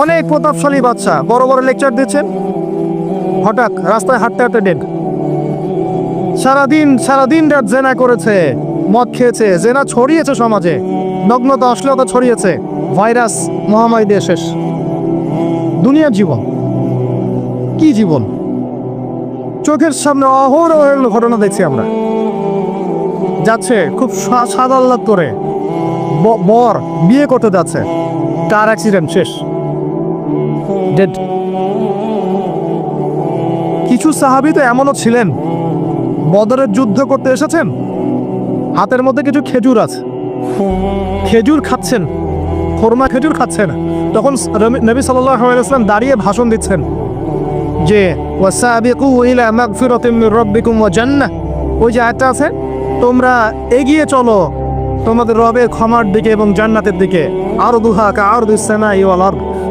অনেক প্রতাপশালী বাচ্চা। বড় বড় লেকচার দিচ্ছেন। হঠাৎ রাস্তায় হাঁটতে হাঁটতে ডেড। সারাদিন সারাদিন রাত জেনা করেছে, মদ খেয়েছে, জেনা ছড়িয়েছে সমাজে। নগ্নতা, অশ্লীলতা ছড়িয়েছে। ভাইরাস, মহামারী দিয়ে শেষ। দুনিয়ার জীবন। কি জীবন? চোখের সামনে অহরহ ঘটনা দেখছি আমরা। যাচ্ছে খুব সা- সাদা আহ্লাদ করে বর বিয়ে করতে যাচ্ছে। কার অ্যাক্সিডেন্ট শেষ। ডেড কিছু সাহাবি তো এমনও ছিলেন। বদরের যুদ্ধ করতে এসেছেন। হাতের মধ্যে কিছু খেজুর আছে। খেজুর খাচ্ছেন। খোরমা খেজুর খাচ্ছেন। তখন নবী সাল্লাম দাঁড়িয়ে ভাষণ দিচ্ছেন যে ইলা ওই যে আয়াতটা আছে, তোমরা এগিয়ে চলো তোমাদের রবের ক্ষমার দিকে এবং জান্নাতের দিকে। আর কা আর দুসামাই ওয়াল আরদ।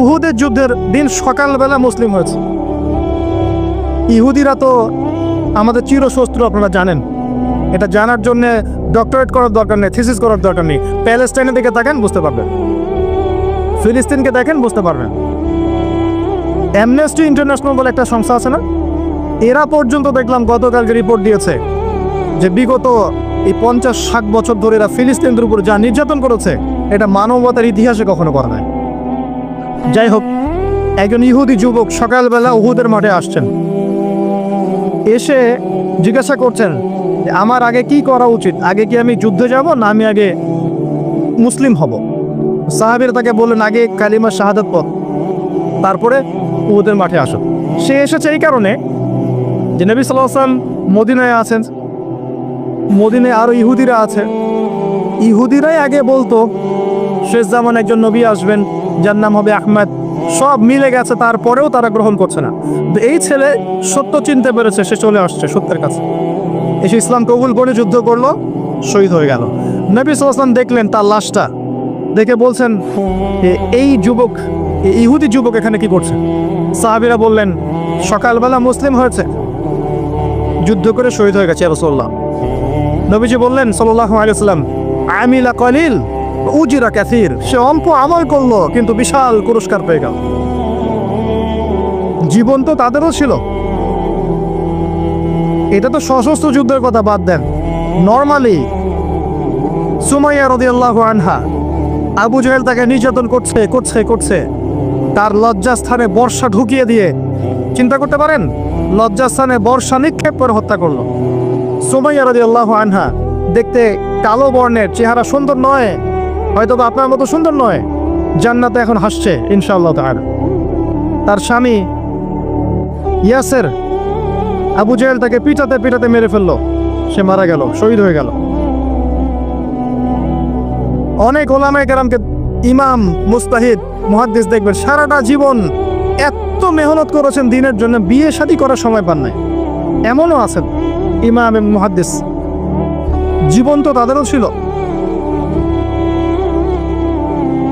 উহুদের যুদ্ধের দিন সকালবেলা মুসলিম হয়েছে। ইহুদিরা তো আমাদের চিরশত্রু, আপনারা জানেন। এটা জানার জন্য ডক্টরেট করার দরকার নেই, থিসিস করার দরকার নেই। প্যালেস্টাইনের দিকে তাকান, বুঝতে পারবেন। ফিলিস্তিনকে দেখেন, বুঝতে পারবেন। অ্যামনেস্টি ইন্টারন্যাশনাল বলে একটা সংস্থা আছে না? এরা পর্যন্ত দেখলাম গতকালকে রিপোর্ট দিয়েছে যে বিগত এই পঞ্চাশ ষাট বছর ধরে এরা ফিলিস্তিনদের উপর যা নির্যাতন করেছে, এটা মানবতার ইতিহাসে কখনো করা নাই। যাই হোক একজন ইহুদি যুবক সকালবেলা উহুদের মাঠে আসছেন। এসে জিজ্ঞাসা করছেন, আমার আগে কি করা উচিত? আগে কি আমি যুদ্ধে যাব না আমি আগে মুসলিম হব? সাহাবির তাকে বললেন, আগে কালিমা শাহাদত পথ তারপরে উহুদের মাঠে আসো। সে এসেছে এই কারণে যে নবী সাল্লাম মদিনায় আছেন। মদিনায় আরও ইহুদিরা আছে। ইহুদিরাই আগে বলতো, শেষ জামান একজন নবী আসবেন যার নাম হবে আহমেদ। সব মিলে গেছে, তারপরেও তারা গ্রহণ করছে না। এই ছেলে সত্য চিনতে পেরেছে, সে চলে আসছে সত্যের কাছে। এসে ইসলাম কবুল করে যুদ্ধ করল, শহীদ হয়ে গেল। নবী সাল্লাম দেখলেন তার লাশটা, দেখে বলছেন এই যুবক ইহুদি যুবক এখানে কি করছে? সাহাবিরা বললেন, সকালবেলা মুসলিম হয়েছে। যুদ্ধ করে শহীদ হয়ে গেছে রসোল্লাহ নবীজি বললেন সাল্লাহ আলাইসাল্লাম আমিলা কলিল। উজিরা ক্যাথির সে অল্প আমল করল, কিন্তু বিশাল পুরস্কার পেয়ে গেল। জীবন তো তাদেরও ছিল। এটা তো সশস্ত্র যুদ্ধের কথা বাদ দেন। নর্মালি, সুমাইয়া আনহা, আবু তাকে নির্যাতন করছে করছে করছে। তার লজ্জাস্থানে বর্ষা ঢুকিয়ে দিয়ে, চিন্তা করতে পারেন? লজ্জাস্থানে বর্ষা নিক্ষেপ করে হত্যা করল। সুমাইয়া রদিয়াল্লাহু আনহা, দেখতে কালো বর্ণের চেহারা সুন্দর নয় হয়তো বা আপনার মতো সুন্দর নয়। জান্নাতে এখন হাসছে, ইনশাআল্লাহ তার তার স্বামী ইয়াসের আবু জাহেল তাকে পিটাতে পিটাতে মেরে ফেলল। সে মারা গেল, শহীদ হয়ে গেল। অনেক ওলামায় কেরামকে ইমাম, মুস্তাহিদ, মুহাদ্দিস দেখবেন, সারাটা জীবন এত মেহনত করেছেন দিনের জন্য, বিয়ে শাদী করার সময় পান নাই। এমনও আছেন ইমাম মুহাদ্দিস। জীবন তো তাদেরও ছিল।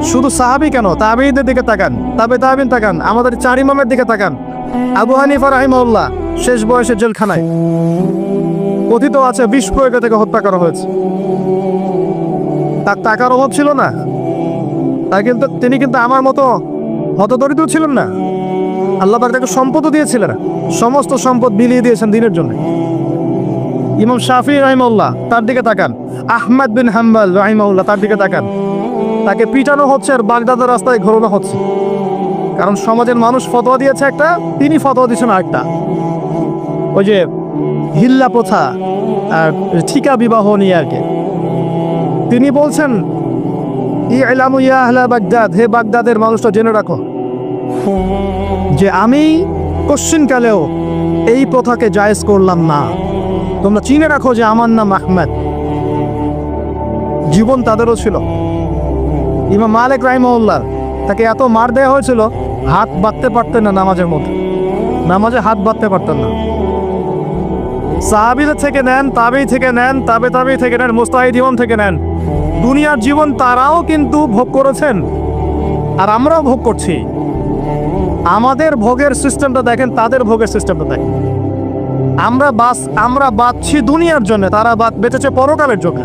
শুধু সাহাবি কেন? তাবিদের দিকে তাকান। তাবে তাবিন তাকান। আমাদের চার ইমামের দিকে তাকান। আবু হানিফা রাহিমউল্লাহ শেষ বয়সে জেলখানায়। কথিত আছে বিষ প্রয়োগে থেকে হত্যা করা হয়েছে। তার টাকার অভাব ছিল না। তার কিন্তু তিনি কিন্তু আমার মতো হতদরিদ্র ছিলেন না। আল্লাহ পাক তাকে সম্পদও দিয়েছিলেন। সমস্ত সম্পদ বিলিয়ে দিয়েছেন দিনের জন্য। ইমাম শাফি রাহিমউল্লাহ তার দিকে তাকান। আহমদ বিন হাম্বাল রাহিমউল্লাহ তার দিকে তাকান। তাকে পিটানো হচ্ছে আর বাগদাদের রাস্তায় ঘোরানো হচ্ছে। কারণ সমাজের মানুষ ফতোয়া দিয়েছে একটা, তিনি ফতোয়া দিয়েছেন আরেকটা। ওই যে হিল্লা প্রথা আর ঠিকা বিবাহ নিয়ে আর কি। তিনি বলছেন, ইলামু ইয়া আহলা বাগদাদ, হে বাগদাদের মানুষটা জেনে রাখো যে আমি কশ্চিনকালেও এই প্রথাকে জায়েজ করলাম না। তোমরা চিনে রাখো যে আমার নাম আহমেদ। জীবন তাদেরও ছিল। ইমাম মালিক রাহিমউল্লাহ তাকে এত মার দেওয়া হয়েছিল, হাত বাঁধতে পারতেন না নামাজের মধ্যে। নামাজে হাত বাঁধতে পারতেন না। সাহাবিদের থেকে নেন, তাবেই থেকে নেন, তাবে তাবেই থেকে নেন, মুস্তাহিদ ইমাম থেকে নেন। দুনিয়ার জীবন তারাও কিন্তু ভোগ করেছেন, আর আমরাও ভোগ করছি। আমাদের ভোগের সিস্টেমটা দেখেন, তাদের ভোগের সিস্টেমটা দেখেন। আমরা বাস আমরা বাঁচছি দুনিয়ার জন্য, তারা বাঁচ- বেঁচেছে পরকালের জন্য।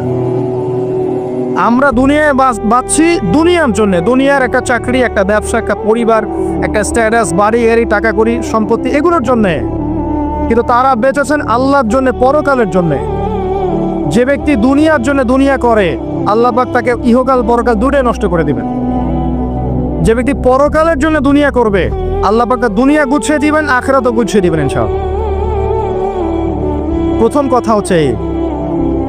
আমরা দুনিয়ায় বাঁচ- বাঁচছি দুনিয়ার জন্য। দুনিয়ার একটা চাকরি, একটা ব্যবসা, একটা পরিবার, একটা স্ট্যাটাস বাড়ি গাড়ি টাকা করি, সম্পত্তি এগুলোর জন্যে। কিন্তু তারা বেঁচেছেন আল্লাহর জন্য, পরকালের জন্য। যে ব্যক্তি দুনিয়ার জন্য দুনিয়া করে, আল্লাহ পাক তাকে ইহকাল, পরকাল দুটোই নষ্ট করে দিবেন। যে ব্যক্তি পরকালের জন্য দুনিয়া করবে, আল্লাহ পাক তার দুনিয়া গুছিয়ে দিবেন, আখরাতও গুছিয়ে দিবেন ইনশাআল্লাহ। প্রথম কথা হচ্ছে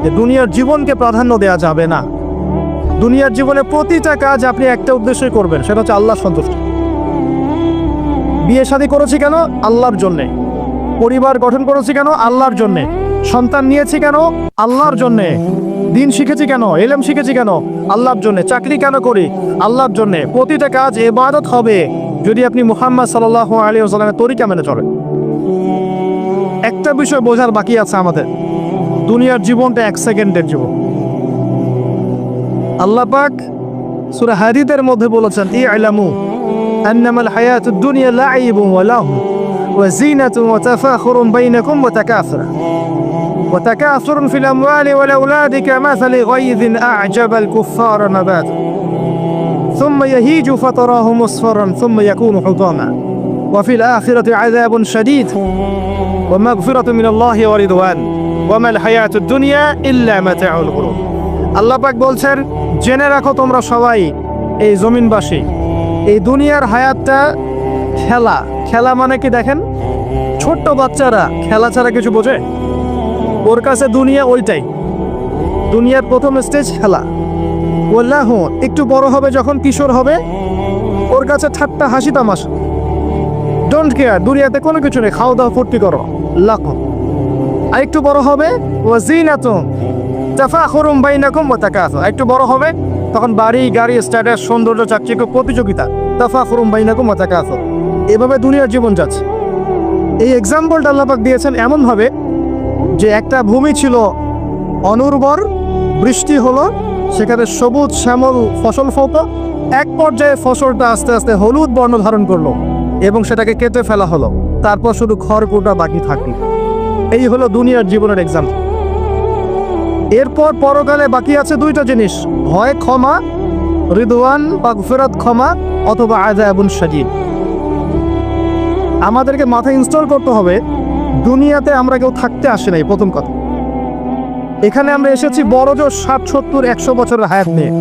যে দুনিয়ার জীবনকে প্রাধান্য দেওয়া যাবে না। দুনিয়ার জীবনে প্রতিটা কাজ আপনি একটা উদ্দেশ্যই করবেন, সেটা হচ্ছে আল্লাহ সন্তুষ্ট। বিয়ে শাদী করেছি কেন? আল্লাহর জন্যে। পরিবার গঠন করেছি কেন? আল্লাহর জন্যে। সন্তান নিয়েছি কেন? আল্লাহর জন্যে। দিন শিখেছি কেন? এলেম শিখেছি কেন? আল্লাহর জন্যে। চাকরি কেন করি? আল্লাহর জন্যে। প্রতিটা কাজ এবাদত হবে, যদি আপনি মুহাম্মদ সাল্লাহ আলী সাল্লামের তরিকা মেনে চলেন। একটা বিষয় বোঝার বাকি আছে আমাদের। দুনিয়ার জীবনটা এক সেকেন্ডের জীবন। আল্লাহ পাক সূরা হাদিদের মধ্যে বলেছেন ই আলামু আন্নামাল হায়াতুদ দুনিয়া লাইবুন ওয়া লাহু ওয়া জিনাতুন ওয়া তাফাখুরুন বাইনাকুম ওয়া তাকাসুর وتكاثر في الأموال والأولاد كمثل غيظ أعجب الكفار نباته ثم يهيج فتراه مصفرا ثم يكون حطاما وفي الآخرة عذاب شديد ومغفرة من الله ورضوان وما الحياة الدنيا إلا متاع الغرور আল্লাহ পাক বলছেন, জেনে রাখো তোমরা সবাই, এই জমিনবাসী, এই দুনিয়ার হায়াতটা খেলা। খেলা মানে কি দেখেন? ছোট্ট বাচ্চারা খেলা ছাড়া কিছু বোঝে? ওর কাছে দুনিয়া ওইটাই। দুনিয়ার প্রথম স্টেজ খেলা। ওল্লাহ একটু বড় হবে যখন কিশোর হবে, ওর কাছে ঠাট্টা হাসি তামাশা। ডোন্ট কেয়ার দুনিয়াতে কোনো কিছু নেই, খাওয়া দাওয়া ফুর্তি করো, লাখো। আর একটু বড় হবে ও জিনাতুম তাফাখুরুম বাইনাকুম ওয়া তাকাসুর। একটু বড় হবে, তখন বাড়ি, গাড়ি, স্ট্যাটাস, সৌন্দর্য, চাকচিক্য, প্রতিযোগিতা তাফাখুরুম বাইনাকুম ওয়া তাকাসুর। এভাবে দুনিয়ার জীবন যাচ্ছে। এই এক্সাম্পলটা আল্লাপাক দিয়েছেন এমনভাবে যে একটা ভূমি ছিল অনুর্বর বৃষ্টি হলো, সেখানে সবুজ শ্যামল ফসল ফলত, এক পর্যায়ে ফসলটা আস্তে আস্তে হলুদ বর্ণ ধারণ করল এবং সেটাকে কেটে ফেলা হলো। তারপর শুধু খড়কুটা বাকি থাকল। এই হলো দুনিয়ার জীবনের এক্সাম এরপর পরকালে বাকি আছে দুইটা জিনিস হয় ক্ষমা, রিদওয়ান বা ফেরত ক্ষমা অথবা আজায়াবুন সাজিদ আমাদেরকে মাথায় ইনস্টল করতে হবে, দুনিয়াতে আমরা কেউ থাকতে আসে নাই, প্রথম কথা। এখানে আমরা এসেছি বড় জোর ষাট সত্তর একশো বছরের হায়াত নিয়ে।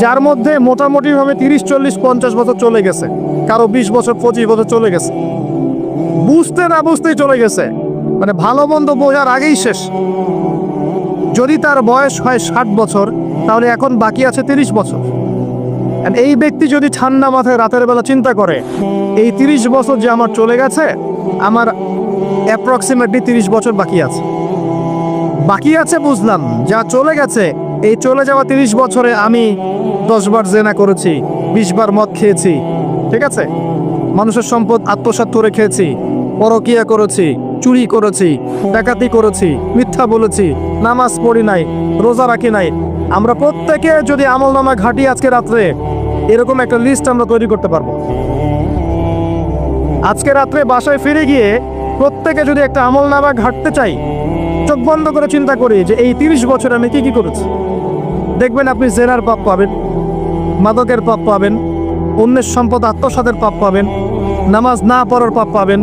যার মধ্যে মোটামুটি ভাবে তিরিশ, চল্লিশ, পঞ্চাশ বছর চলে গেছে, কারও বিশ বছর, পঁচিশ বছর চলে গেছে। বুঝতে না বুঝতেই চলে গেছে। মানে ভালো মন্দ বোঝার আগেই শেষ। যদি তার বয়স হয় ষাট বছর, তাহলে এখন বাকি আছে তিরিশ বছর। এই ব্যক্তি যদি ঠান্ডা মাথায় রাতের বেলা চিন্তা করে, এই তিরিশ বছর যে আমার চলে গেছে, আমার অ্যাপ্রক্সিমেটলি তিরিশ বছর বাকি আছে। বাকি আছে বুঝলাম, যা চলে গেছে, এই চলে যাওয়া তিরিশ বছরে আমি দশবার জেনা করেছি, বিশ বার মদ খেয়েছি, ঠিক আছে? মানুষের সম্পদ আত্মসাৎ করে খেয়েছি পরকিয়া করেছি, চুরি করেছি, ডাকাতি করেছি, মিথ্যা বলেছি, নামাজ পড়ি নাই, রোজা রাখি নাই। আমরা প্রত্যেকে যদি আমল নামা ঘাটি আজকে রাত্রে, এরকম একটা লিস্ট আমরা তৈরি করতে পারব। আজকে রাত্রে বাসায় ফিরে গিয়ে প্রত্যেকে যদি একটা আমল নামা ঘাটতে চাই, চোখ বন্ধ করে চিন্তা করি যে এই তিরিশ বছর আমি কি কি করেছি। দেখবেন আপনি জেনার পাপ পাবেন, মাদকের পাপ পাবেন, অন্যের সম্পদ আত্মসাতের পাপ পাবেন, নামাজ না পড়ার পাপ পাবেন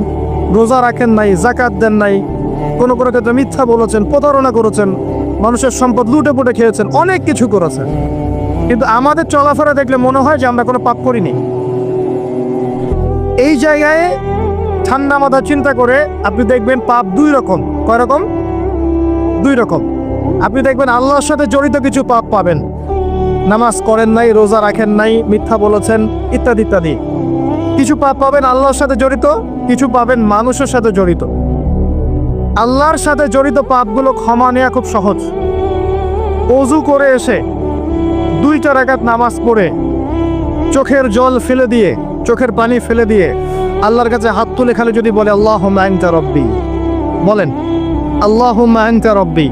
রোজা রাখেন নাই জাকাত দেন নাই। কোনো কোনো ক্ষেত্রে মিথ্যা বলেছেন, প্রতারণা করেছেন, মানুষের সম্পদ লুটে পুটে খেয়েছেন, অনেক কিছু করেছেন। কিন্তু আমাদের চলাফেরা দেখলে মনে হয় যে আমরা কোনো পাপ করিনি। এই জায়গায় ঠান্ডা মাথা চিন্তা করে আপনি দেখবেন পাপ দুই রকম। কয় রকম? দুই রকম। আপনি দেখবেন আল্লাহর সাথে জড়িত কিছু পাপ পাবেন। নামাজ করেন নাই, রোজা রাখেন নাই, মিথ্যা বলেছেন, ইত্যাদি ইত্যাদি। কিছু পাপ পাবেন আল্লাহর সাথে জড়িত, কিছু পাবেন মানুষের সাথে জড়িত। আল্লাহর সাথে জড়িত পাপগুলো ক্ষমা নেওয়া খুব সহজ। অজু করে এসে দুইটা রাকাত নামাজ পড়ে, চোখের জল ফেলে দিয়ে, চোখের পানি ফেলে দিয়ে আল্লাহর কাছে হাত তুলে খালি যদি বলে আল্লাহ আনতা রব্বি। বলেন আল্লাহ আনতা রব্বি।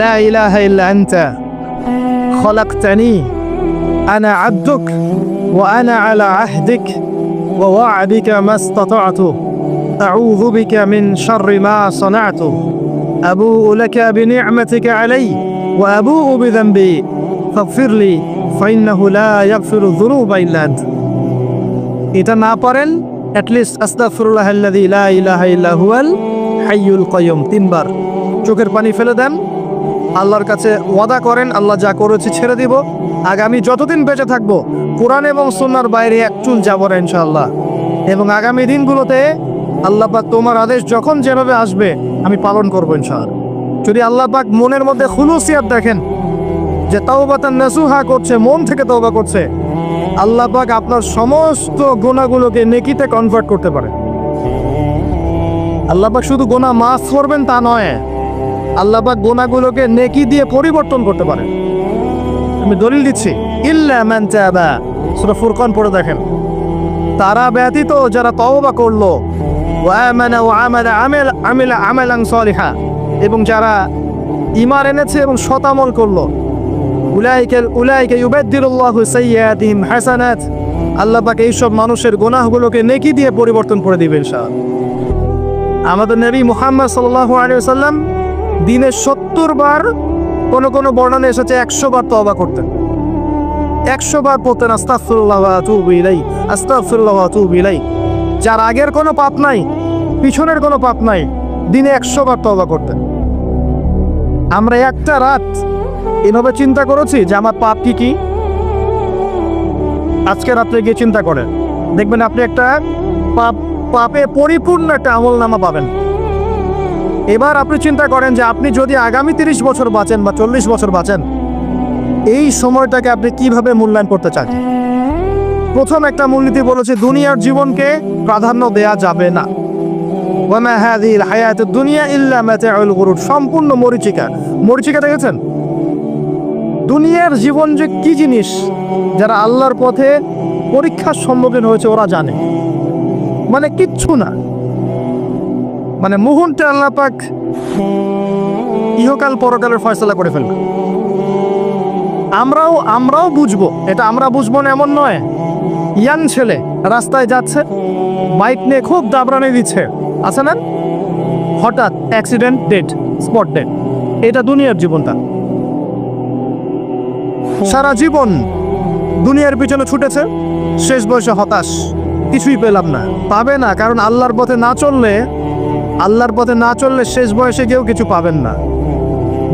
লা আনা আব্দুক। ওয়া আনা আলা আহদিক। ওয়া ওয়া'দিকা মাস্তাতা'তু আউযু বিকা মিন শাররি মা সানা'তু আবুউ লাকা বিনি'মাতিকা আলাই ওয়া আবুউ বিযানবি ফাগফির লি ফাইন্নাহু লা ইয়াগফিরু যুনুবা ইল্লা আন্ত এটা না পারেন অ্যাটলিস্ট আস্তাগফিরুল্লাহ আল্লাযী লা ইলাহা ইল্লা হুয়াল হাইয়ুল কাইয়ুম তিনবার। চোখের পানি ফেলে দেন। আল্লাহর কাছে ওয়াদা করেন, আল্লাহ যা করেছে ছেড়ে দিব। আগামী যতদিন বেঁচে থাকব, কোরআন এবং সুন্নার বাইরে এক চুল যাব না ইনশাআল্লাহ। এবং আগামী দিনগুলোতে আল্লাহ পাক তোমার আদেশ যখন যেভাবে আসবে, আমি পালন করব ইনশাআল্লাহ। যদি আল্লাহ পাক মনের মধ্যে খুলুসিয়াত দেখেন, যে তাওবাতান নাসুহা করছে, মন থেকে তওবা করছে আল্লাহ পাক আপনার সমস্ত গোনাগুলোকে নেকিতে কনভার্ট করতে পারে। আল্লাহ পাক শুধু গোনা মাফ করবেন তা নয় আল্লাহ পাক গোনাগুলোকে নেকি দিয়ে পরিবর্তন করতে পারে আমি দলিল দিচ্ছি। ইল্লা মান তাবা। সূরা ফুরকান পড়ে দেখেন। তারা ব্যতীত যারা তওবা করল, ওয়া আমানা ওয়া আমালা আমিল, আমিলা আমালান সলিহা। এবং যারা ঈমান এনেছে এবং শতামল করল উলাইকা উলাইকা ইউবাদদিলুল্লাহু সাইয়্যাতিহিম হাসানাত। আল্লাহ পাক এইসব মানুষের গুনাহগুলোকে নেকি দিয়ে পরিবর্তন করে দিবেন ইনশাআল্লাহ। আমাদের নবী মুহাম্মদ সাল্লাল্লাহু আলাইহি ওয়াসাল্লাম দিনে সত্তর বার কোনো কোন বর্ণনা এসেছে একশো বার তওবা করতেন। একশো বার পড়তেন আতুবু ইলাই যার আগের কোনো পাপ নাই, পিছনের কোনো পাপ নাই, দিনে একশো বার তওবা করতেন। আমরা একটা রাত এভাবে চিন্তা করেছি যে আমার পাপ কি কি? আজকে রাত্রে গিয়ে চিন্তা করেন। দেখবেন আপনি একটা পাপ, পাপে পরিপূর্ণ একটা আমল নামা পাবেন। এবার আপনি চিন্তা করেন যে আপনি যদি আগামী তিরিশ বছর বাঁচেন বা চল্লিশ বছর বাঁচেন, এই সময়টাকে আপনি কীভাবে মূল্যায়ন করতে চান? প্রথম একটা মূলনীতি বলেছে, দুনিয়ার জীবনকে প্রাধান্য দেয়া যাবে না। দুনিয়া সম্পূর্ণ মরিচিকা। মরিচিকা দেখেছেন? দুনিয়ার জীবন যে কি জিনিস, যারা আল্লাহর পথে পরীক্ষার সম্মুখীন হয়েছে, ওরা জানে। মানে কিচ্ছু না। মানে মুহূর্তে আল্লাহ পাক ইহকাল পরকালের ফয়সলা করে ফেলবে। আমরাও আমরাও বুঝব। এটা আমরা বুঝব না, এমন নয়। ইয়ান ছেলে রাস্তায় যাচ্ছে, বাইক নিয়ে খুব দাবরানি দিচ্ছে। আছে না? হঠাৎ অ্যাক্সিডেন্ট ডেট স্পট ডেট এটা দুনিয়ার জীবনটা সারা জীবন দুনিয়ার পিছনে ছুটেছে, শেষ বয়সে হতাশ। কিছুই পেলাম না। পাবে না, কারণ আল্লাহর পথে না চললে আল্লাহর পথে না চললে শেষ বয়সে কেউ কিছু পাবেন না।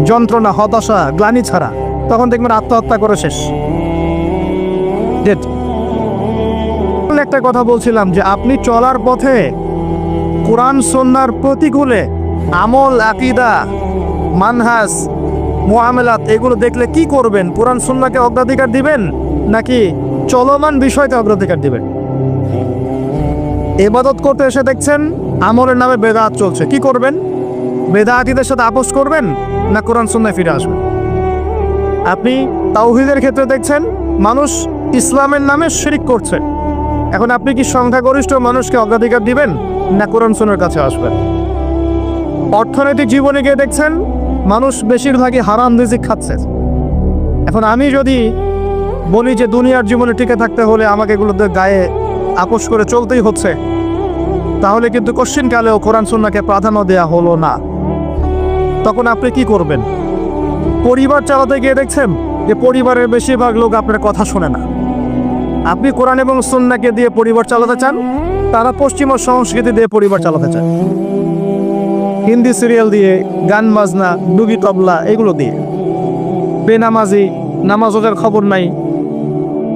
যন্ত্রণা, হতাশা, গ্লানি ছাড়া। তখন দেখবেন আত্মহত্যা করে শেষ। Dead. একটা কথা বলছিলাম যে, আপনি চলার পথে কোরআন সন্ন্যার প্রতিকূলে আমল, আকিদা মানহাস মোয়ামেলাত এগুলো দেখলে কি করবেন? কোরআন, সন্নাকে অগ্রাধিকার দিবেন নাকি চলমান বিষয়কে অগ্রাধিকার দিবেন? এবাদত করতে এসে দেখছেন, আমলের নামে বেদাত চলছে। কি করবেন? বেদাতিদের সাথে আপোষ করবেন, না কোরআন সন্ন্যায় ফিরে আসবেন? আপনি তাওহিদের ক্ষেত্রে দেখছেন, মানুষ ইসলামের নামে শিরিক করছে। এখন আপনি কি সংখ্যাগরিষ্ঠ মানুষকে অগ্রাধিকার দিবেন, না কোরআন সন্ন্যার কাছে আসবেন? অর্থনৈতিক জীবনে গিয়ে দেখছেন, মানুষ বেশিরভাগই হারাম রিজিক খাচ্ছে। এখন আমি যদি বলি যে দুনিয়ার জীবনে টিকে থাকতে হলে আমাকে এগুলোতে গায়ে আপোষ করে চলতেই হচ্ছে। তাহলে কিন্তু কোশ্চিনকালেও কোরআন সুন্নাকে প্রাধান্য দেয়া হলো না। তখন আপনি কি করবেন? পরিবার চালাতে গিয়ে দেখছেন যে পরিবারের বেশিরভাগ লোক আপনার কথা শোনে না। আপনি কোরআন এবং সুন্নাকে দিয়ে পরিবার চালাতে চান? তারা পশ্চিমা সংস্কৃতি দিয়ে পরিবার চালাতে চান। হিন্দি সিরিয়াল দিয়ে, গান বাজনা, ডুগি তবলা, এগুলো দিয়ে। বেনামাজি নামাজ ওদের খবর নাই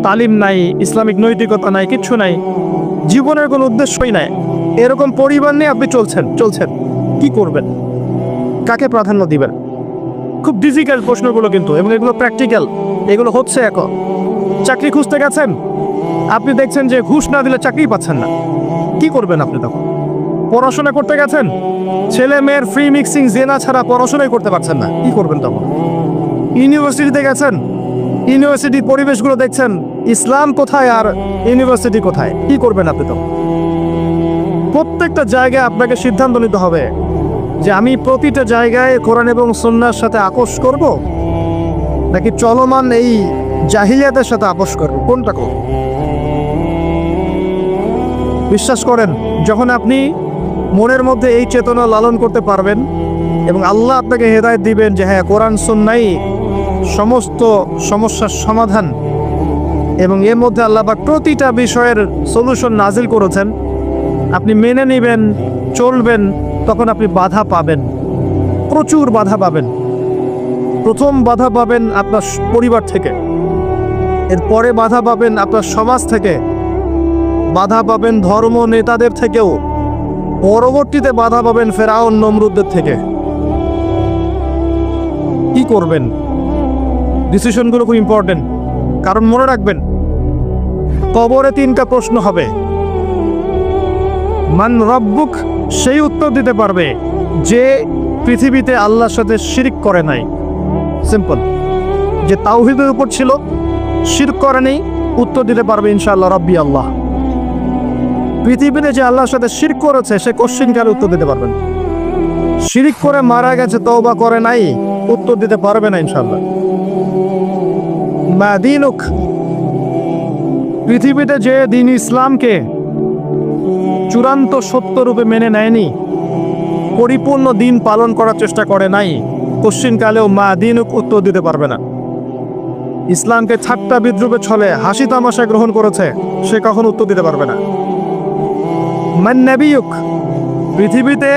তালিম নাই, ইসলামিক নৈতিকতা নাই, কিচ্ছু নাই। জীবনের কোনো উদ্দেশ্যই নাই। এরকম পরিবার নিয়ে আপনি চলছেন চলছেন। কি করবেন? কাকে প্রাধান্য দিবেন? খুব ডিফিকাল্ট প্রশ্নগুলো কিন্তু, এবং এগুলো প্র্যাকটিক্যাল এগুলো হচ্ছে এখন চাকরি খুঁজতে গেছেন? আপনি দেখছেন যে ঘুষ না দিলে চাকরি পাচ্ছেন না। কি করবেন আপনি তখন? পড়াশোনা করতে গেছেন? ছেলে মেয়ের ফ্রি মিক্সিং জেনা ছাড়া পড়াশোনাই করতে পারছেন না। কি করবেন তখন? ইউনিভার্সিটিতে গেছেন? ইউনিভার্সিটির পরিবেশগুলো দেখছেন? ইসলাম কোথায় আর ইউনিভার্সিটি কোথায়? কি করবেন আপনি তো? প্রত্যেকটা জায়গায় আপনাকে সিদ্ধান্ত নিতে হবে যে আমি প্রতিটা জায়গায় কোরআন এবং সন্ন্যার সাথে আপোষ করব নাকি চলমান এই জাহিলিয়াতের সাথে আপোষ করব? কোনটা করব? বিশ্বাস করেন, যখন আপনি মনের মধ্যে এই চেতনা লালন করতে পারবেন এবং আল্লাহ আপনাকে হেদায়ত দিবেন যে হ্যাঁ কোরআন সন্ন্যাই সমস্ত সমস্যার সমাধান এবং এর মধ্যে আল্লাহ পাক প্রতিটা বিষয়ের সলিউশন নাজিল করেছেন। আপনি মেনে নেবেন, চলবেন, তখন আপনি বাধা পাবেন। প্রচুর বাধা পাবেন। প্রথম বাধা পাবেন আপনার পরিবার থেকে। এরপরে বাধা পাবেন আপনার সমাজ থেকে। বাধা পাবেন ধর্ম নেতাদের থেকেও। পরবর্তীতে বাধা পাবেন ফেরাউন, নমরুদদের থেকে। কি করবেন? ডিসিশনগুলো খুব ইম্পর্টেন্ট কারণ মনে রাখবেন, কবরে তিনটা প্রশ্ন হবে। মান রব্বুক, সেই উত্তর দিতে পারবে যে পৃথিবীতে আল্লাহর সাথে শিরিক করে নাই। সিম্পল যে তাওহিদের উপর ছিল, শিরক করে নেই, উত্তর দিতে পারবে ইনশাআল্লাহ রব্বি আল্লাহ। পৃথিবীতে যে আল্লাহর সাথে শিরক করেছে, সে কোশ্চিন কালে উত্তর দিতে পারবেন? শিরিক করে মারা গেছে, তওবা করে নাই, উত্তর দিতে পারবে না ইনশাআল্লাহ। মা দিনুক পৃথিবীতে যে দিন ইসলামকে চূড়ান্ত সত্যরূপে মেনে নেয়নি, পরিপূর্ণ দিন পালন করার চেষ্টা করে নাই কোশ্চিন কালেও মা দিনুক উত্তর দিতে পারবে না। ইসলামকে ঠাট্টা বিদ্রুপে ছলে, হাসি তামাশা গ্রহণ করেছে, সে কখন উত্তর দিতে পারবে না। মান নবিয়ুক, পৃথিবীতে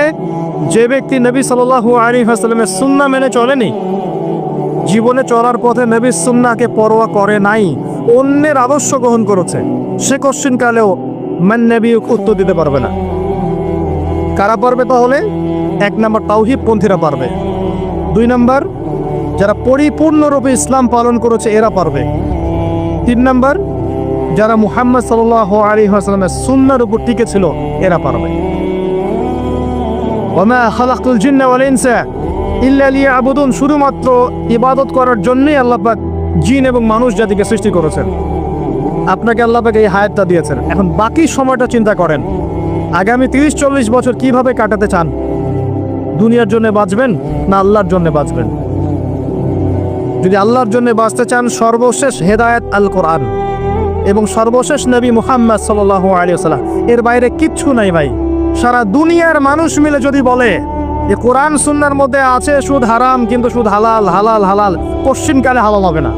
যে ব্যক্তি নবী সাল্লাল্লাহু আলী হাসলামের সুন্না মেনে চলেনি জীবনে চলার পথে নবী সুন্নাকে পরোয়া করে নাই, অন্যের আদর্শ গ্রহণ করেছে। সে কোশ্চিন কালেও মান উত্তর দিতে পারবে না। কারা পারবে তাহলে? এক নম্বর তাওহিদ পন্থীরা পারবে। দুই নম্বর, যারা পরিপূর্ণরূপে ইসলাম পালন করেছে, এরা পারবে। তিন নম্বর, যারা মুহাম্মদ সাল্লাহ আলী হাসলামের সুন্নার উপর টিকে ছিল, এরা পারবে। ওমা খালাকুল জিন্না ওয়াল ইনসা ইল্লা লিয়াবুদুন, শুধুমাত্র ইবাদত করার জন্যই আল্লাহ পাক জিন এবং মানুষ জাতিকে সৃষ্টি করেছেন। আপনাকে আল্লাহ পাক এই হায়াতটা দিয়েছেন। এখন বাকি সময়টা চিন্তা করেন, আগামী তিরিশ চল্লিশ বছর কীভাবে কাটাতে চান? দুনিয়ার জন্য বাঁচবেন না আল্লাহর জন্য বাঁচবেন? যদি আল্লাহর জন্য বাঁচতে চান, সর্বশেষ হেদায়েত আল কোরআন এবং সর্বশেষ নবী মুহাম্মদ সাল্লাহ আলিয়াল্লাম এর বাইরে কিচ্ছু নাই ভাই। সারা দুনিয়ার মানুষ মিলে যদি বলে যে কোরআন সুন্নার মধ্যে আছে সুদ হারাম, কিন্তু সুদ হালাল হালাল হালাল। পশ্চিমকালে হালাল হবে না?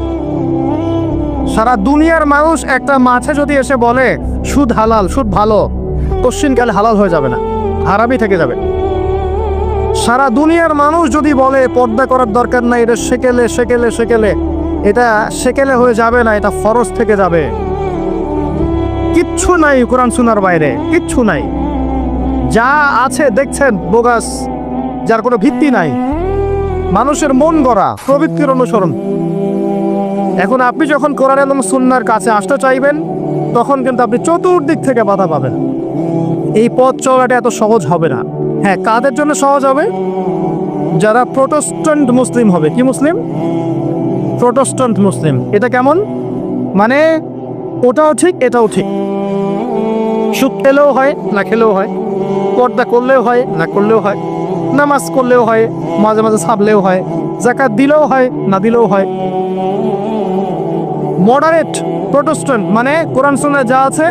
সারা দুনিয়ার মানুষ একটা মাছে যদি এসে বলে, সুদ হালাল, সুদ ভালো পশ্চিমকালে হালাল হয়ে যাবে না? হারামই থেকে যাবে। সারা দুনিয়ার মানুষ যদি বলে, পর্দা করার দরকার নাই, এটা সেকেলে সেকেলে সেকেলে, এটা সেকেলে হয়ে যাবে না, এটা ফরজ থেকে যাবে। কিচ্ছু নাই কোরআন সুনার বাইরে, কিচ্ছু নাই। যা আছে দেখছেন, বোগাস। যার কোনো ভিত্তি নাই। মানুষের মন গড়া, প্রবৃত্তির অনুসরণ। এখন আপনি যখন কোরআন এবং সুন্নার কাছে আসতে চাইবেন, তখন কিন্তু আপনি চতুর্দিক থেকে বাধা পাবেন। এই পথ চলাটা এত সহজ হবে না। হ্যাঁ কাদের জন্য সহজ হবে? যারা প্রোটেস্ট্যান্ট মুসলিম হবে। কি মুসলিম? প্রোটেস্ট্যান্ট মুসলিম। এটা কেমন? মানে ওটাও ঠিক, এটাও ঠিক। সুদ খেলেও হয়, না খেলেও হয়। পর্দা করলেও হয়, না করলেও হয়। নামাজ করলেও হয়, মাঝে মাঝে ছাপলেও হয় জাকাত দিলেও হয়, না দিলেও হয়। মডারেট প্রোটেস্ট্যান্ট মানে কোরআন, সুন্নাহ যা আছে,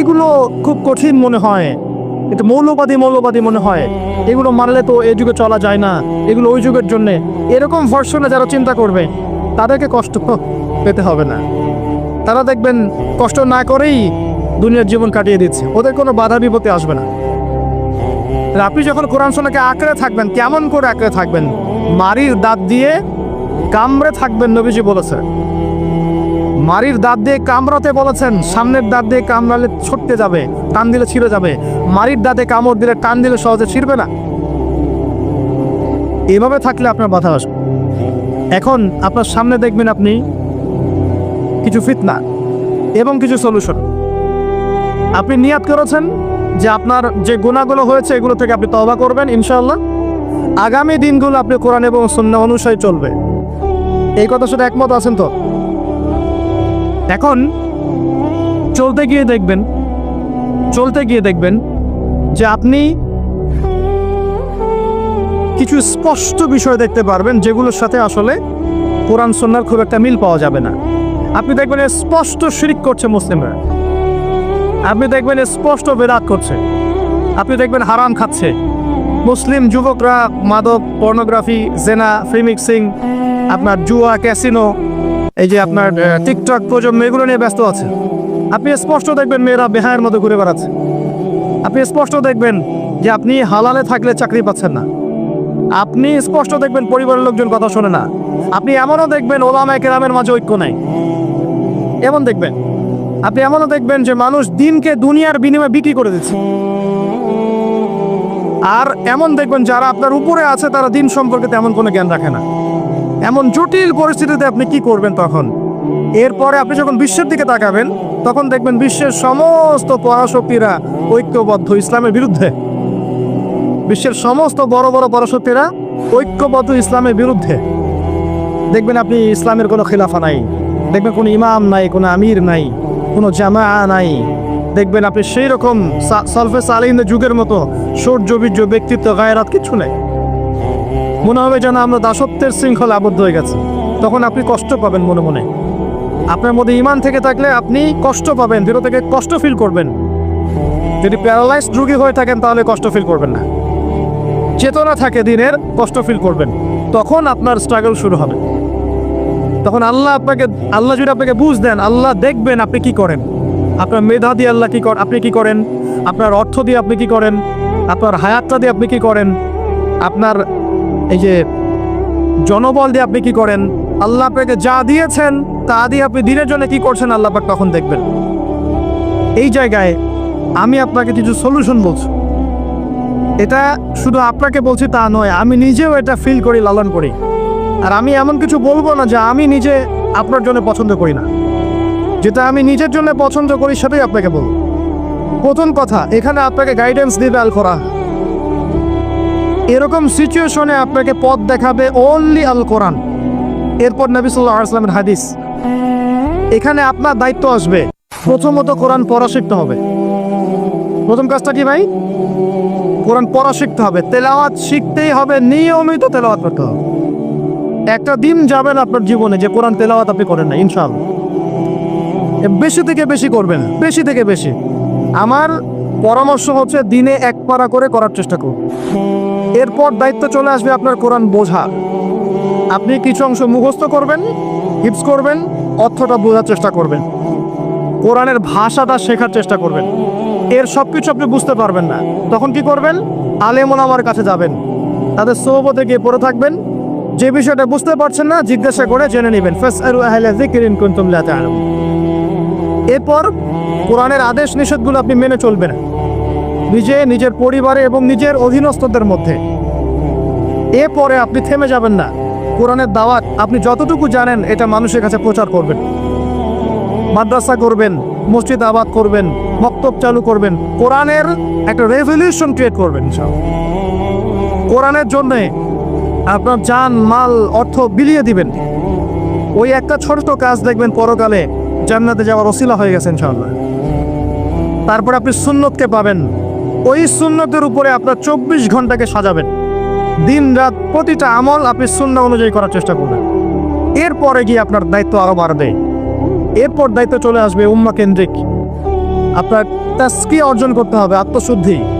এগুলো খুব কঠিন মনে হয়। এটা মৌলবাদী মৌলবাদী মনে হয়। এগুলো মানলে তো এই যুগে চলা যায় না, এগুলো ওই যুগের জন্যে। এরকম ভার্সনে যারা চিন্তা করবে, তাদেরকে কষ্ট পেতে হবে না। তারা দেখবেন কষ্ট না করেই দুনিয়ার জীবন কাটিয়ে দিচ্ছে। ওদের কোনো বাধা বিপত্তি আসবে না। আপনি যখন কোরআন সোনাকে আঁকড়ে থাকবেন, কেমন করে আঁকড়ে থাকবেন? মারির দাঁত দিয়ে কামড়ে থাকবেন, নবীজি বলেছে মারির দাঁত দিয়ে কামড়াতে বলেছেন, সামনের দাঁত দিয়ে কামড়ালে ছুটতে যাবে, টান দিলে ছিঁড়ে যাবে। মারির দাঁতে কামড় দিলে টান দিলে সহজে ছিঁড়বে না। এভাবে থাকলে আপনার বাধা আসবে। এখন আপনার সামনে দেখবেন আপনি কিছু ফিতনা এবং কিছু সলিউশন আপনি নিয়াত করেছেন যে আপনার যে গুণাগুলো হয়েছে, এগুলো থেকে আপনি তবা করবেন, ইনশাআল্লাহ। আগামী দিনগুলো আপনি কোরআন এবং সন্না অনুসারে চলবে। এই কথা শুধু একমত আছেন তো? এখন চলতে গিয়ে দেখবেন, চলতে গিয়ে দেখবেন যে আপনি কিছু স্পষ্ট বিষয় দেখতে পারবেন, যেগুলোর সাথে আসলে কোরআন সন্ন্যার খুব একটা মিল পাওয়া যাবে না। আপনি দেখবেন স্পষ্ট শিরিক করছে মুসলিমরা। আপনি দেখবেন স্পষ্ট বেদাত করছে। আপনি দেখবেন হারাম খাচ্ছে। মুসলিম যুবকরা, মাদক পর্নোগ্রাফি জেনা ফ্রি মিক্সিং আপনার জুয়া ক্যাসিনো এই যে আপনার টিকটক প্রজন্ম, এগুলো নিয়ে ব্যস্ত আছে। আপনি স্পষ্ট দেখবেন মেয়েরা বেহায়ের মতো ঘুরে বেড়াচ্ছে। আপনি স্পষ্ট দেখবেন যে আপনি হালালে থাকলে চাকরি পাচ্ছেন না। আপনি স্পষ্ট দেখবেন পরিবারের লোকজন কথা শোনে না। আপনি এমনও দেখবেন ওলামায় কেরামের মাঝে ঐক্য নাই। এমন দেখবেন। আপনি এমনও দেখবেন যে মানুষ দিনকে দুনিয়ার বিনিময়ে বিক্রি করে দিচ্ছে। আর এমন দেখবেন যারা আপনার উপরে আছে, তারা দিন সম্পর্কে তেমন কোনো জ্ঞান রাখে না। এমন জটিল পরিস্থিতিতে আপনি কি করবেন তখন? এরপরে আপনি যখন বিশ্বের দিকে তাকাবেন, তখন দেখবেন বিশ্বের সমস্ত পরাশক্তিরা ঐক্যবদ্ধ ইসলামের বিরুদ্ধে। বিশ্বের সমস্ত বড় বড় পরাশক্তিরা ঐক্যবদ্ধ ইসলামের বিরুদ্ধে। দেখবেন আপনি ইসলামের কোনো খিলাফা নাই। দেখবেন কোনো ইমাম নাই, কোনো আমির নাই। কোনো জামা নাই। দেখবেন আপনি সেই রকম সলফে সালিনের যুগের মতো সৌর্য বীর্য ব্যক্তিত্ব গায়রাত কিছু নেই। মনে হবে যেন আমরা দাসত্বের শৃঙ্খলা আবদ্ধ হয়ে গেছে। তখন আপনি কষ্ট পাবেন মনে মনে। আপনার মধ্যে ইমান থেকে থাকলে আপনি কষ্ট পাবেন ভিতর থেকে কষ্ট ফিল করবেন। যদি প্যারালাইজড রোগী হয়ে থাকেন, তাহলে কষ্ট ফিল করবেন না। চেতনা থাকে দিনের, কষ্ট ফিল করবেন। তখন আপনার স্ট্রাগল শুরু হবে। তখন আল্লাহ আপনাকে, আল্লাহ যদি আপনাকে বুঝ দেন, আল্লাহ দেখবেন আপনি কি করেন। আপনার মেধা দিয়ে আল্লাহ কি আপনি কি করেন? আপনার অর্থ দিয়ে আপনি কি করেন? আপনার হায়াতটা দিয়ে আপনি কি করেন? আপনার এই যে জনবল দিয়ে আপনি কি করেন? আল্লাহ আপনাকে যা দিয়েছেন, তা দিয়ে আপনি দিনের জন্য কি করছেন, আল্লাহ পাক তখন দেখবেন। এই জায়গায় আমি আপনাকে কিছু সলিউশন বলছি। এটা শুধু আপনাকে বলছি তা নয়, আমি নিজেও এটা ফিল করি, লালন করি। আর আমি এমন কিছু বলব না যে আমি নিজে আপনার জন্য পছন্দ করি না। যেটা আমি নিজের জন্য পছন্দ করি সেটাই আপনাকে বলব। প্রথম কথা, এখানে আপনাকে গাইডেন্স দিবে আল কোরআন। এরকম সিচুয়েশনে আপনাকে পথ দেখাবে অনলি আল কোরআন। এরপর নবী সাল্লাহ হাদিস। এখানে আপনার দায়িত্ব আসবে। প্রথমত কোরআন পড়া শিখতে হবে। প্রথম কাজটা কি ভাই? কোরআন পড়া শিখতে হবে। তেলাওয়াত শিখতেই হবে, নিয়মিত তেলাওয়াত করতে হবে। একটা দিন যাবেন আপনার জীবনে যে কোরআন তেলাওয়াত আপনি করেন না ইনশাআল্লাহ। এ বেশি থেকে বেশি করবেন, বেশি থেকে বেশি। আমার পরামর্শ হচ্ছে দিনে এক পারা করে করার চেষ্টা করুন। এরপর দায়িত্ব চলে আসবে আপনার কোরআন বোঝা। আপনি কিছু অংশ মুখস্থ করবেন হিপস করবেন, অর্থটা বোঝার চেষ্টা করবেন। কোরআনের ভাষাটা শেখার চেষ্টা করবেন। এর সব কিছু আপনি বুঝতে পারবেন না। তখন কি করবেন? আলেমন আমার কাছে যাবেন। তাদের সৌবতে গিয়ে পড়ে থাকবেন। যে বিষয়টা বুঝতে পারছেন না, জিজ্ঞাসা করে জেনে নেবেন। এরপর কোরআনের আদেশ নিষেধগুলো আপনি মেনে চলবেন। নিজে, নিজের পরিবারে এবং নিজের অধীনস্থদের মধ্যে। এরপরে আপনি থেমে যাবেন না। কোরআনের দাওয়াত আপনি যতটুকু জানেন, এটা মানুষের কাছে প্রচার করবেন। মাদ্রাসা করবেন, মসজিদ আবাদ করবেন, মক্তব চালু করবেন। কোরআনের একটা রেভলিউশন ক্রিয়েট করবেন। কোরআনের জন্য আপনার জান মাল, অর্থ বিলিয়ে দিবেন। ওই একটা ছোট কাজ দেখবেন পরকালে, জান্নাতে যাওয়ার অসিলা হয়ে গেছে ইনশাআল্লাহ। তারপর আপনি সুন্নতকে পাবেন। ওই সুন্নতের উপরে আপনার চব্বিশ ঘন্টাকে সাজাবেন। দিন রাত প্রতিটা আমল আপনি শূন্য অনুযায়ী করার চেষ্টা করবেন। এরপরে গিয়ে আপনার দায়িত্ব আরও বাড়বে। এরপর দায়িত্ব চলে আসবে উম্মা কেন্দ্রিক। আপনার তাস্কি অর্জন করতে হবে, আত্মশুদ্ধি।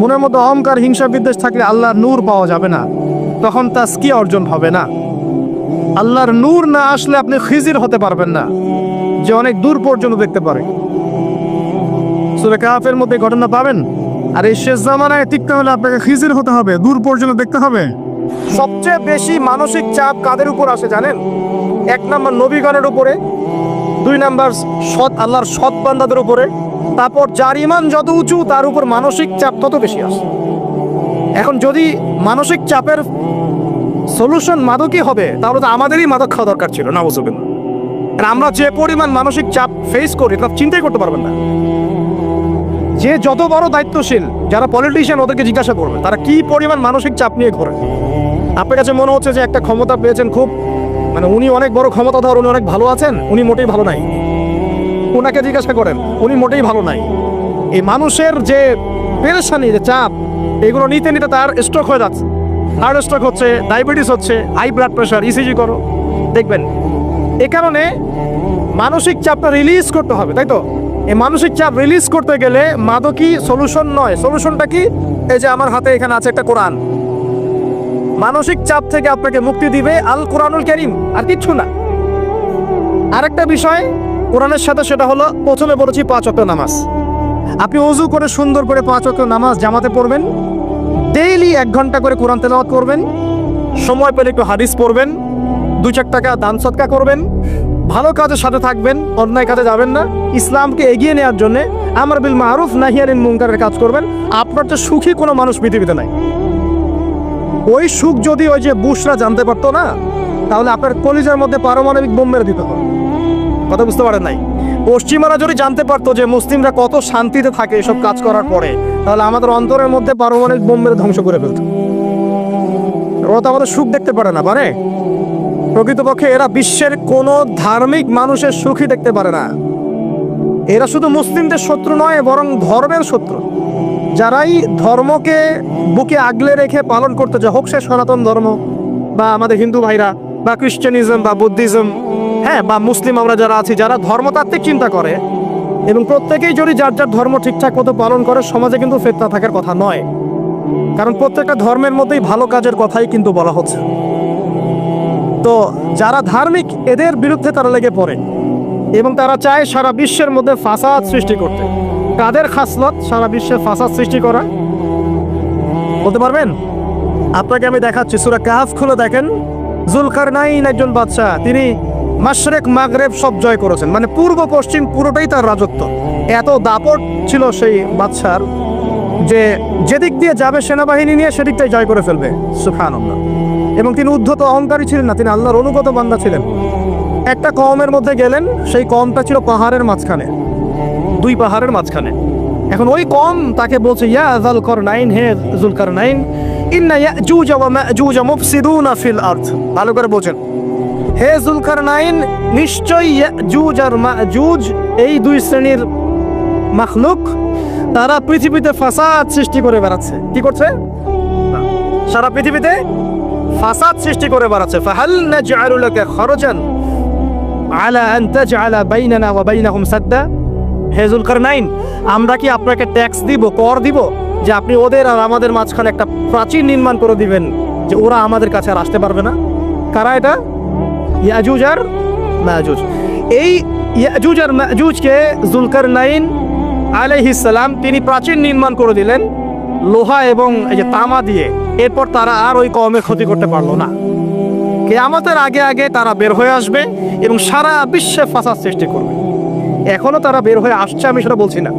মনের মধ্যে অহংকার, হিংসা, বিদ্বেষ থাকলে আল্লাহর নূর পাওয়া যাবে না। তখন তাস্কি অর্জন হবে না। আল্লাহর নূর না আসলে আপনি খিজির হতে পারবেন না, যে অনেক দূর পর্যন্ত দেখতে পারে। সুরে কাহাফের মধ্যে ঘটনা পাবেন? আর এই শেষ জামানায় টিকতে হলে আপনাকে খিজির হতে হবে, দূর পর্যন্ত দেখতে হবে। সবচেয়ে বেশি মানসিক চাপ কাদের উপর আসে জানেন? এক নম্বর নবীগণের উপরে, দুই নাম্বার সৎ, আল্লাহর সৎ বান্দাদের উপরে তারপর যার ইমান যত উঁচু, তার উপর মানসিক চাপ তত বেশি আসে এখন যদি মানসিক চাপের সলিউশন মাদকই হবে, তাহলে তো আমাদেরই মাদক খাওয়া দরকার ছিল না বুঝবেন আমরা যে পরিমাণ মানসিক চাপ ফেস করি তা চিন্তাই করতে পারবেন না। যে যত বড় দায়িত্বশীল যারা পলিটিশিয়ান ওদেরকে জিজ্ঞাসা করবে, তারা কি পরিমাণ মানসিক চাপ নিয়ে ঘোরে? আপনার কাছে মনে হচ্ছে যে একটা ক্ষমতা পেয়েছেন খুব মানে উনি অনেক বড় ক্ষমতাধর, উনি অনেক ভালো আছেন, উনি মোটেই ভালো নাই। ওনাকে জিজ্ঞাসা করেন, উনি মোটেই ভালো নাই। এই মানুষের যে পেরেশানি, যে চাপ, এগুলো নিতে নিতে তার স্ট্রোক হয়ে যাচ্ছে। হার্ট স্ট্রোক হচ্ছে ডায়াবেটিস হচ্ছে হাই ব্লাড প্রেশার ইসিজি করো। দেখবেন, এ কারণে মানসিক চাপটা রিলিজ করতে হবে, তাই তো? এই মানসিক চাপ রিলিজ করতে গেলে মাদকই সলিউশন নয়। সলিউশনটা কি? এই যে আমার হাতে এখানে আছে একটা কোরআন। মানসিক চাপ থেকে আপনাকে মুক্তি দিবে আল কোরআনুল করিম, আর কিচ্ছু না। আরেকটা বিষয় কোরআনের সাথে সেটা হলো প্রথমে বলেছি পাঁচ অক্ট নামাজ। আপনি অজু করে সুন্দর করে পাঁচ অক্ট নামাজ জামাতে পড়বেন। ডেইলি এক ঘণ্টা করে কোরআন তেলাওয়াত করবেন। সময় পেলে একটু হাদিস পড়বেন। দু চার টাকা দান সৎকা করবেন। ভালো কাজের সাথে থাকবেন, অন্যায় কাজে যাবেন না। ইসলামকে এগিয়ে নেওয়ার জন্য আমার বিল মারুফ নাহিয়ারিন মুনকারের কাজ করবেন। আপনার তো সুখী কোনো মানুষ পৃথিবীতে নাই। ওই সুখ যদি ওই যে বুশরা জানতে পারতো না, তাহলে আপনার কলিজার মধ্যে পারমাণবিক বোম মেরে দিতে হবে কথা বুঝতে পারেন নাই। পশ্চিমারা যদি জানতে পারতো যে মুসলিমরা কত শান্তিতে থাকে এসব কাজ করার পরে, তাহলে আমাদের অন্তরের মধ্যে পারমাণবিক বোম মেরে ধ্বংস করে ফেলতো। ওরা তো আমাদের সুখ দেখতে পারে না, পারে? প্রকৃতপক্ষে এরা বিশ্বের কোনো ধার্মিক মানুষের সুখই দেখতে পারে না। এরা শুধু মুসলিমদের শত্রু নয়, বরং ধর্মের শত্রু। যারাই ধর্মকে বুকে আগলে রেখে পালন করতে যায় হোক সে সনাতন ধর্ম, বা আমাদের হিন্দু ভাইরা, বা খ্রিস্টানিজম বা বুদ্ধিজম হ্যাঁ বা মুসলিম আমরা যারা আছি, যারা ধর্মতাত্ত্বিক চিন্তা করে, এবং প্রত্যেকেই যদি যার যার ধর্ম ঠিকঠাক মতো পালন করে, সমাজে কিন্তু ফেতনা থাকার কথা নয়। কারণ প্রত্যেকটা ধর্মের মধ্যেই ভালো কাজের কথাই কিন্তু বলা হচ্ছে। তো যারা ধার্মিক, এদের বিরুদ্ধে তারা লেগে পড়ে, এবং তারা চায় সারা বিশ্বের মধ্যে ফাসাদ সৃষ্টি করতে। কাদের খাসলত সারা বিশ্বে ফাসাদ সৃষ্টি করা? বলতে পারবেন? আপনাকে আমি দেখাচ্ছি, সুরা কাহাফ খুলে দেখেন। জুলকার নাইন একজন বাচ্চা তিনি মাশরেক, মাগরেব সব জয় করেছেন। মানে পূর্ব, পশ্চিম পুরোটাই তার রাজত্ব। এত দাপট ছিল সেই বাদশার যে যেদিক দিয়ে যাবে সেনাবাহিনী নিয়ে সেদিকটাই জয় করে ফেলবে। সুফান এবং তিনি উদ্ধত অহংকারী ছিলেন না, তিনি আল্লাহর অনুগত বান্দা ছিলেন। একটা কমের মধ্যে গেলেন, সেই কমটা ছিল পাহাড়ের মাঝখানে। দুই পাহাড়ের মাঝখানে। এখন ওই কম তাকে বলছে, ইয়া জাল নাইন হে জুলকার নাইন ইন্না ইয়াজুজ ওয়া মাজুজ মুফসিদুনা ফিল আরদ। ভালো করে বোঝেন। হে জুলকার নাইন নিশ্চয়ই ইয়াজুজ আর মাজুজ এই দুই শ্রেণির মাখলুক, তারা পৃথিবীতে ফাসাদ সৃষ্টি করে বেড়াচ্ছে। কি করছে? সারা পৃথিবীতে ফাসাদ সৃষ্টি করে বেড়াচ্ছে। ফাহাল নাজআলু লাকা খরজান আলা আন তাজআলা বাইনানা ওয়া বাইনাহুম সাদ্দা। হেজুল নাইন আমরা কি আপনাকে ট্যাক্স দিব, কর দিব, যে আপনি ওদের আর আমাদের মাঝখানে একটা প্রাচীর নির্মাণ করে দিবেন, যে ওরা আমাদের কাছে আর আসতে পারবে না? কারা এটা? ইয়াজুজ আর মাজুজ এই ইয়াজুজ আর মাজুজকে জুলকার নাইন আলাইহিস সালাম তিনি প্রাচীন নির্মাণ করে দিলেন লোহা এবং এই যে তামা দিয়ে। এরপর তারা আর ওই কমের ক্ষতি করতে পারল না। কেয়ামতের আগে আগে তারা বের হয়ে আসবে এবং সারা বিশ্বে ফাঁসার সৃষ্টি করবে। এখনও তারা বের হয়ে আসছে আমি সেটা বলছি না।